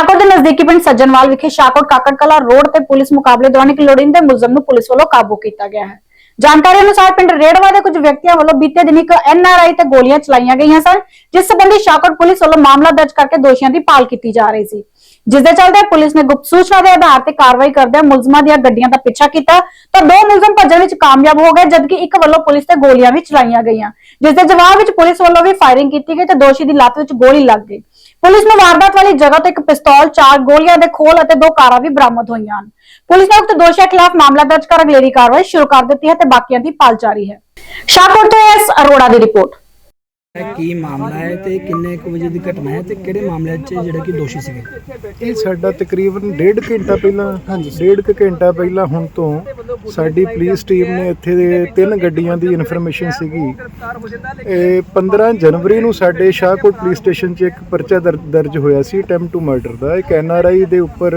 ਸ਼ਾਕੋਟ ਦੇ ਨਜ਼ਦੀਕੀ ਪਿੰਡ ਸੱਜਣਵਾਲ ਵਿਖੇ ਸ਼ਾਕੋਟ ਕਾਕੜ ਕਲਾ ਰੋਡ ਤੇ ਪੁਲਿਸ ਮੁਕਾਬਲੇ ਦੌਰਾਨ ਇੱਕ ਲੋੜੀਂਦੇ ਮੁਲਜ਼ਮ ਨੂੰ ਪੁਲਿਸ ਵੱਲੋਂ ਕਾਬੂ ਕੀਤਾ ਗਿਆ ਹੈ। ਜਾਣਕਾਰੀ ਅਨੁਸਾਰ ਪਿੰਡ ਰੇੜਵਾ ਦੇ ਕੁਝ ਵਿਅਕਤੀਆਂ ਵੱਲੋਂ ਬੀਤੇ ਦਿਨ ਇੱਕ ਐਨਆਰਆਈ ਤੇ ਗੋਲੀਆਂ ਚਲਾਈਆਂ ਗਈਆਂ ਸਨ, ਜਿਸ ਸੰਬੰਧੀ ਸ਼ਾਕੋਟ ਪੁਲਿਸ ਵੱਲੋਂ ਮਾਮਲਾ ਦਰਜ ਕਰਕੇ ਦੋਸ਼ੀਆਂ ਦੀ ਭਾਲ ਕੀਤੀ ਜਾ ਰਹੀ ਸੀ। ਜਿਸ ਦੇ ਚੱਲਦੇ ਪੁਲਿਸ ਨੇ ਗੁਪਤ ਸੂਚਨਾ ਦੇ ਆਧਾਰ ਤੇ ਕਾਰਵਾਈ ਕਰਦਿਆਂ ਮੁਲਜ਼ਮਾਂ ਦੀਆਂ ਗੱਡੀਆਂ ਦਾ ਪਿੱਛਾ ਕੀਤਾ ਤਾਂ ਦੋ ਮੁਲਜ਼ਮ ਭੱਜਣ ਵਿੱਚ ਕਾਮਯਾਬ ਹੋ ਗਏ, ਜਦਕਿ ਇੱਕ ਵੱਲੋਂ ਪੁਲਿਸ ਤੇ ਗੋਲੀਆਂ ਵੀ ਚਲਾਈਆਂ ਗਈਆਂ। ਜਿਸ ਦੇ ਜਵਾਬ ਵਿੱਚ ਪੁਲਿਸ ਵੱਲੋਂ ਵੀ ਫਾਇਰਿੰਗ ਕੀਤੀ ਗਈ ਤੇ ਦੋਸ਼ੀ ਦੀ ਲੱਤ ਵਿੱਚ ਗੋਲੀ ਲੱਗ ਗਈ। ਪੁਲਿਸ ਨੂੰ ਵਾਰਦਾਤ ਵਾਲੀ ਜਗ੍ਹਾ ਤੋਂ ਇੱਕ ਪਿਸਤੌਲ, ਚਾਰ ਗੋਲੀਆਂ ਦੇ ਖੋਲ ਅਤੇ ਦੋ ਕਾਰਾਂ ਵੀ ਬਰਾਮਦ ਹੋਈਆਂ ਹਨ। ਪੁਲਿਸ ਨੇ ਉਕਤ ਦੋਸ਼ੀਆਂ ਖਿਲਾਫ ਮਾਮਲਾ ਦਰਜ ਕਰ ਅਗਲੇਰੀ ਕਾਰਵਾਈ ਸ਼ੁਰੂ ਕਰ ਦਿੱਤੀ ਹੈ ਤੇ ਬਾਕੀਆਂ ਦੀ ਭਾਲ ਜਾਰੀ ਹੈ। ਸ਼ਾਹਕੋਟ ਤੋਂ ਐਸ ਅਰੋੜਾ ਦੀ ਰਿਪੋਰਟ। ਇਹ ਕੀ ਮਾਮਲਾ ਹੈ ਤੇ ਕਿੰਨੇ ਕੁ ਵਜੇ ਦੀ ਘਟਨਾ ਹੈ ਤੇ ਕਿਹੜੇ ਮਾਮਲੇ 'ਚ ਜਿਹੜੇ ਕਿ ਦੋਸ਼ੀ ਸੀਗੇ? ਇਹ ਸਾਡਾ ਤਕਰੀਬਨ ਡੇਢ ਘੰਟਾ ਪਹਿਲਾਂ ਹਾਂਜੀ। ਡੇਢ ਕੁ ਘੰਟਾ ਪਹਿਲਾਂ ਹੁਣ ਤੋਂ ਸਾਡੀ ਪੁਲਿਸ ਟੀਮ ਨੇ ਇੱਥੇ ਦੇ ਤਿੰਨ ਗੱਡੀਆਂ ਦੀ ਇਨਫੋਰਮੇਸ਼ਨ ਸੀਗੀ। ਇਹ 15 ਜਨਵਰੀ ਨੂੰ ਸਾਡੇ ਸ਼ਾਹਕੋਟ ਪੁਲਿਸ ਸਟੇਸ਼ਨ 'ਚ ਇੱਕ ਪਰਚਾ ਦਰ- ਦਰਜ ਹੋਇਆ ਸੀ ਅਟੈਂਪਟ ਟੂ ਮਰਡਰ ਦਾ। ਇੱਕ ਐਨਆਰਆਈ ਦੇ ਉੱਪਰ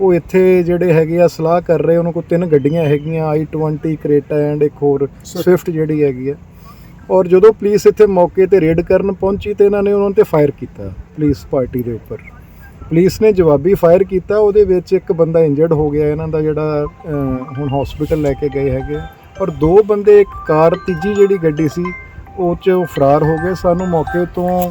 ਉਹ ਇੱਥੇ ਜਿਹੜੇ ਹੈਗੇ ਆ ਸਲਾਹ ਕਰ ਰਹੇ ਉਹਨਾਂ ਕੋਲ ਤਿੰਨ ਗੱਡੀਆਂ ਹੈਗੀਆਂ i20 ਕ੍ਰੇਟਾ ਐਂਡ ਇੱਕ ਹੋਰ ਸਵਿਫਟ ਜਿਹੜੀ ਹੈਗੀ ਆ। ਔਰ ਜਦੋਂ ਪੁਲਿਸ ਇੱਥੇ ਮੌਕੇ ਤੇ ਰੇਡ ਕਰਨ ਪਹੁੰਚੀ ਤੇ ਇਹਨਾਂ ਨੇ ਉਹਨਾਂ ਤੇ ਫਾਇਰ ਕੀਤਾ ਪੁਲਿਸ ਪਾਰਟੀ ਦੇ ਉੱਪਰ। ਪੁਲਿਸ ਨੇ ਜਵਾਬੀ ਫਾਇਰ ਕੀਤਾ ਉਹਦੇ ਵਿੱਚ ਇੱਕ ਬੰਦਾ ਇੰਜਰਡ ਹੋ ਗਿਆ ਇਹਨਾਂ ਦਾ ਜਿਹੜਾ ਹੁਣ ਹਸਪੀਟਲ ਲੈ ਕੇ ਗਏ ਹੈਗੇ। ਔਰ ਦੋ ਬੰਦੇ ਇੱਕ ਕਾਰ ਤੀਜੀ ਜਿਹੜੀ ਗੱਡੀ ਸੀ ਉਹ 'ਚ ਫਰਾਰ ਹੋ ਗਏ। ਸਾਨੂੰ ਮੌਕੇ ਤੋਂ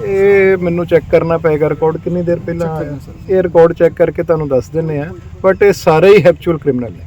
ਇਹ ਮੈਨੂੰ ਚੈੱਕ ਕਰਨਾ ਪਏਗਾ ਰਿਕਾਰਡ ਕਿੰਨੀ ਦੇਰ ਪਹਿਲਾਂ ਆਇਆ। ਇਹ ਰਿਕਾਰਡ ਚੈੱਕ ਕਰਕੇ ਤੁਹਾਨੂੰ ਦੱਸ ਦਿੰਨੇ ਆ ਬਟ ਇਹ ਸਾਰੇ ਹੀ ਹੈਪਚੁਅਲ ਕ੍ਰਿਮੀਨਲ ਨੇ।